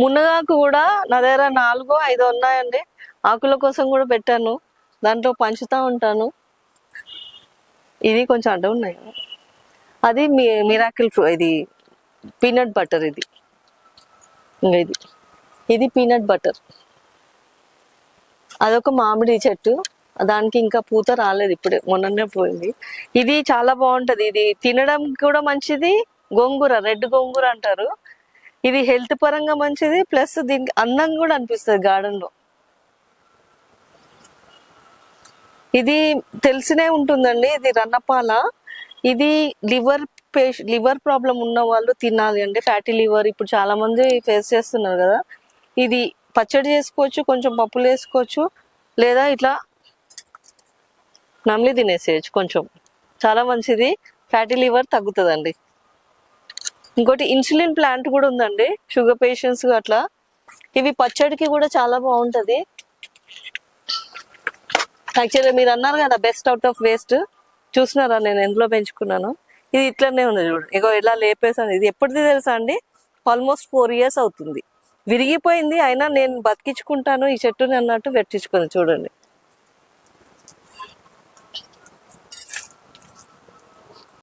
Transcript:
మునగాకు కూడా నా దగ్గర నాలుగో ఐదు ఉన్నాయండి. ఆకుల కోసం కూడా పెట్టాను. దాంట్లో పంచుతా ఉంటాను. ఇది కొంచెం అడ్డ ఉన్నాయి. అది మీ మిరాకిల్ ఫ్రూ ఇది పీనట్ బటర్ ఇది. ఇంకా ఇది. ఇది పీనట్ బటర్. అదొక మామిడి చెట్టు. దానికి ఇంకా పూత రాలేదు ఇప్పుడే. మొన్ననే పోయింది. ఇది చాలా బాగుంటది. ఇది తినడం కూడా మంచిది. గోంగూర రెడ్ గోంగూర అంటారు. ఇది హెల్త్ పరంగా మంచిది ప్లస్ దీనికి అందం కూడా అనిపిస్తుంది గార్డెన్లో ఇది తెలిసినే ఉంటుందండి ఇది రన్నపాల. ఇది లివర్ పేష లివర్ ప్రాబ్లం ఉన్న వాళ్ళు తినాలి అంటే ఫ్యాటీ లివర్ ఇప్పుడు చాలా మంది ఫేస్ చేస్తున్నారు కదా. ఇది పచ్చడి చేసుకోవచ్చు కొంచెం పప్పులు వేసుకోవచ్చు లేదా ఇట్లా నమిలి తినేసేయచ్చు కొంచెం. చాలా మంచిది ఫ్యాటీ లివర్ తగ్గుతుందండి. ఇంకోటి ఇన్సులిన్ ప్లాంట్ కూడా ఉందండి. షుగర్ పేషెంట్స్ అట్లా. ఇవి పచ్చడికి కూడా చాలా బాగుంటది. యాక్చువల్లీ మీరు అన్నారు కదా బెస్ట్ అవుట్ ఆఫ్ వేస్ట్. చూసినారా నేను ఎందులో పెంచుకున్నాను? ఇది ఇట్లనే ఉంది చూడండి ఇగో ఇలా లేపేసాను ఇది ఎప్పటిది తెలుసా అండి? ఆల్మోస్ట్ ఫోర్ ఇయర్స్ అవుతుంది. విరిగిపోయింది అయినా నేను బతికించుకుంటాను ఈ చెట్టుని అన్నట్టు పెట్టించుకుంది చూడండి.